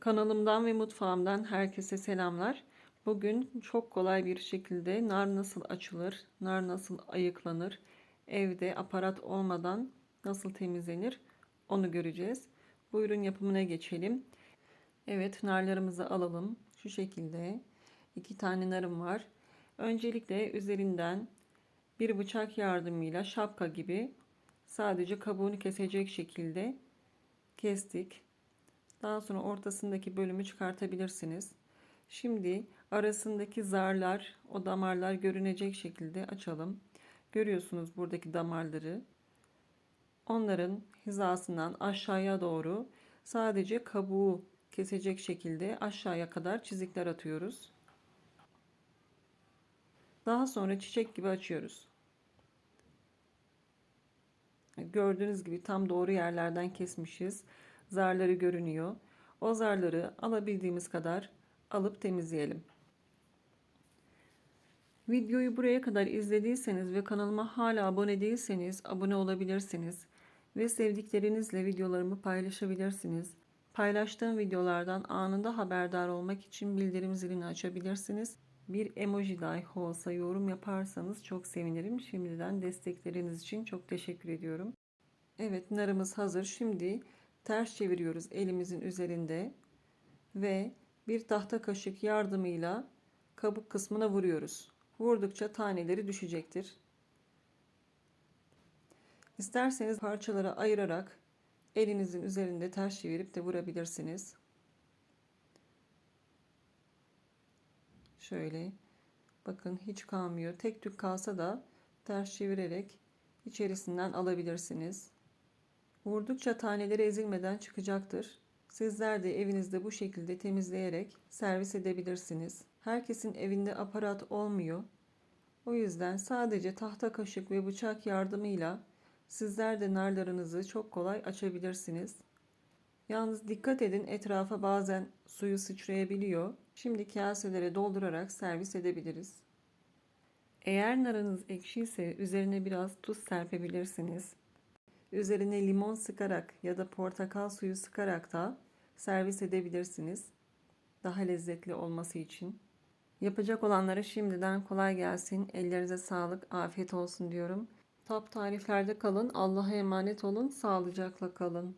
Kanalımdan ve mutfağımdan herkese selamlar. Bugün çok kolay bir şekilde nar nasıl açılır, nar nasıl ayıklanır, evde aparat olmadan nasıl temizlenir onu göreceğiz. Buyurun yapımına geçelim. Evet narlarımızı alalım. Şu şekilde iki tane narım var. Öncelikle üzerinden bir bıçak yardımıyla şapka gibi sadece kabuğunu kesecek şekilde kestik. Daha sonra ortasındaki bölümü çıkartabilirsiniz. Şimdi arasındaki zarlar, o damarlar görünecek şekilde açalım. Görüyorsunuz buradaki damarları. Onların hizasından aşağıya doğru sadece kabuğu kesecek şekilde aşağıya kadar çizikler atıyoruz. Daha sonra çiçek gibi açıyoruz. Gördüğünüz gibi tam doğru yerlerden kesmişiz. Zarları görünüyor. O zarları alabildiğimiz kadar alıp temizleyelim. Videoyu buraya kadar izlediyseniz ve kanalıma hala abone değilseniz abone olabilirsiniz ve sevdiklerinizle videolarımı paylaşabilirsiniz. Paylaştığım videolardan anında haberdar olmak için bildirim zilini açabilirsiniz. Bir emoji dahi olsa yorum yaparsanız çok sevinirim. Şimdiden destekleriniz için çok teşekkür ediyorum. Evet narımız hazır. Şimdi ters çeviriyoruz elimizin üzerinde ve bir tahta kaşık yardımıyla kabuk kısmına vuruyoruz. Vurdukça taneleri düşecektir. İsterseniz parçalara ayırarak elinizin üzerinde ters çevirip de vurabilirsiniz. Şöyle bakın hiç kalmıyor. Tek tük kalsa da ters çevirerek içerisinden alabilirsiniz. Vurdukça taneleri ezilmeden çıkacaktır. Sizler de evinizde bu şekilde temizleyerek servis edebilirsiniz. Herkesin evinde aparat olmuyor. O yüzden sadece tahta kaşık ve bıçak yardımıyla sizler de narlarınızı çok kolay açabilirsiniz. Yalnız dikkat edin etrafa bazen suyu sıçrayabiliyor. Şimdi kaselere doldurarak servis edebiliriz. Eğer narınız ekşi ise üzerine biraz tuz serpebilirsiniz. Üzerine limon sıkarak ya da portakal suyu sıkarak da servis edebilirsiniz. Daha lezzetli olması için. Yapacak olanlara şimdiden kolay gelsin. Ellerinize sağlık, afiyet olsun diyorum. Top tariflerde kalın. Allah'a emanet olun. Sağlıcakla kalın.